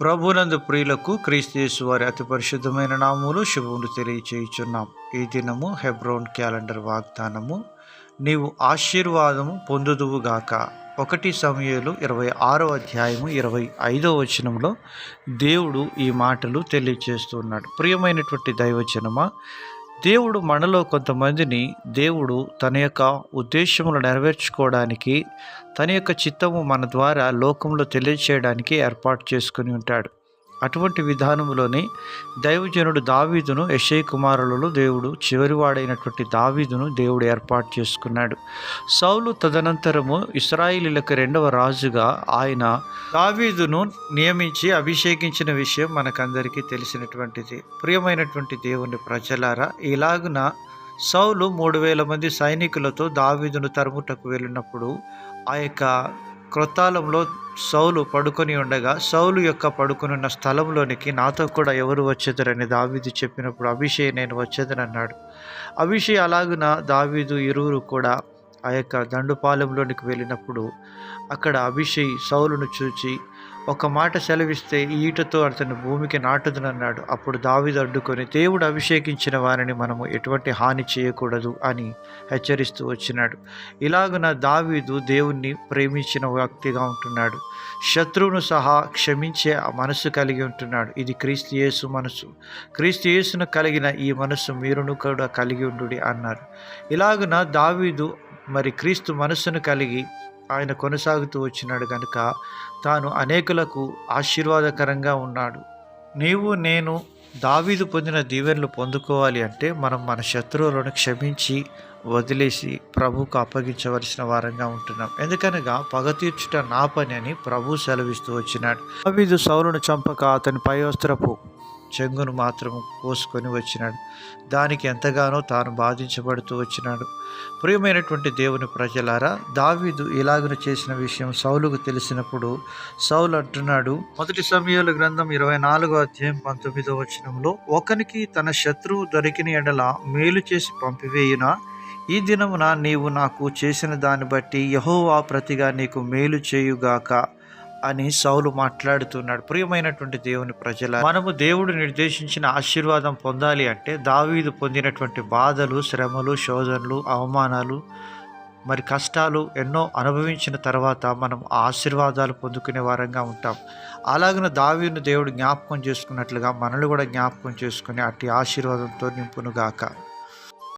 ప్రభునందు ప్రియులకు క్రీస్తు వారి అతి పరిశుద్ధమైన నామములు శుభములు తెలియచేయుచున్నాం. ఈ దినము హెబ్రోన్ క్యాలెండర్ వాగ్దానము. నీవు ఆశీర్వాదము పొందుదువుగాక ఒకటి సమయంలో ఇరవై ఆరో అధ్యాయము ఇరవై ఐదో వచనంలో దేవుడు ఈ మాటలు తెలియచేస్తున్నాడు ప్రియమైనటువంటి దైవచనమా దేవుడు మనలో కొంతమందిని దేవుడు తన యొక్క ఉద్దేశములు నెరవేర్చుకోవడానికి తన యొక్క చిత్తము మన ద్వారా లోకంలో తెలియచేయడానికి ఏర్పాటు చేసుకుని ఉంటాడు. అటువంటి విధానంలోనే దైవజనుడు దావీదును యశయ్ కుమారులలో దేవుడు చివరివాడైనటువంటి దావీదును దేవుడు ఏర్పాటు చేసుకున్నాడు. సౌలు తదనంతరము ఇస్రాయిలీలకు రెండవ రాజుగా ఆయన దావీదును నియమించి అభిషేకించిన విషయం మనకందరికీ తెలిసినటువంటిది. ప్రియమైనటువంటి దేవుని ప్రజలారా ఇలాగున సౌలు మూడు వేల మంది సైనికులతో దావీదును తరుముటకు వెళ్ళినప్పుడు ఆ యొక్క క్రొత్తాలంలో సౌలు పడుకొని ఉండగా సౌలు యొక్క పడుకునున్న స్థలంలోనికి నాతో కూడా ఎవరు వచ్చేదరని దావీదు చెప్పినప్పుడు అభిషేయ్ నేను వచ్చేదనన్నాడు. అభిషేయ్ అలాగున దావీదు ఇరువురు కూడా ఆ యొక్క దండుపాలెంలోనికి వెళ్ళినప్పుడు అక్కడ అభిషేక్ సౌలును చూచి ఒక మాట సెలవిస్తే ఈటతో అతను భూమికి నాటుదునన్నాడు. అప్పుడు దావిదు అడ్డుకొని దేవుడు అభిషేకించిన వారిని మనము ఎటువంటి హాని చేయకూడదు అని హెచ్చరిస్తూ వచ్చినాడు. ఇలాగున దావీదు దేవుణ్ణి ప్రేమించిన వ్యక్తిగా ఉంటున్నాడు. శత్రువును సహా క్షమించే ఆ మనసు కలిగి ఉంటున్నాడు. ఇది క్రీస్తు యేసు మనసు క్రీస్తు యేసును కలిగిన ఈ మనసు మీరును కూడా కలిగి ఉండు అన్నారు. ఇలాగున దావీదు మరి క్రీస్తు మనస్సును కలిగి ఆయన కొనసాగుతూ వచ్చినాడు కనుక తాను అనేకులకు ఆశీర్వాదకరంగా ఉన్నాడు. నీవు నేను దావీదు పొందిన దీవెనలు పొందుకోవాలి అంటే మనం మన శత్రువులను క్షమించి వదిలేసి ప్రభుకు అప్పగించవలసిన వారంగా ఉంటున్నాం. ఎందుకనగా పగ తీర్చుట నా పని అని ప్రభు సెలవిస్తూ వచ్చినాడు. దావీదు సౌలును చంపక అతని పై వస్త్రపు చెంగును మాత్రం కోసుకొని వచ్చినాడు. దానికి ఎంతగానో తాను బాధించబడుతూ వచ్చినాడు. ప్రియమైనటువంటి దేవుని ప్రజలారా దావీదు ఇలాగను చేసిన విషయం సౌలుకు తెలిసినప్పుడు సౌలు అంటున్నాడు మొదటి సమయాల గ్రంథం ఇరవై నాలుగో అధ్యాయం పంతొమ్మిదో వచనంలో ఒకనికి తన శత్రువు దొరికిన ఎడల మేలు చేసి పంపివేయున? ఈ దినమున నీవు నాకు చేసిన దాన్ని బట్టి యహోవా ప్రతిగా నీకు మేలు చేయుగాక. అని సౌలు మాట్లాడుతున్నాడు. ప్రియమైనటువంటి దేవుని ప్రజల మనము దేవుడు నిర్దేశించిన ఆశీర్వాదం పొందాలి అంటే దావీదు పొందినటువంటి బాధలు శ్రమలు శోధనలు అవమానాలు మరి కష్టాలు ఎన్నో అనుభవించిన తర్వాత మనం ఆశీర్వాదాలు పొందుకునే వారంగా ఉంటాం. అలాగిన దావీను దేవుడు జ్ఞాపకం చేసుకున్నట్లుగా మనల్ని కూడా జ్ఞాపకం చేసుకుని అట్టి ఆశీర్వాదంతో నింపునుగాక.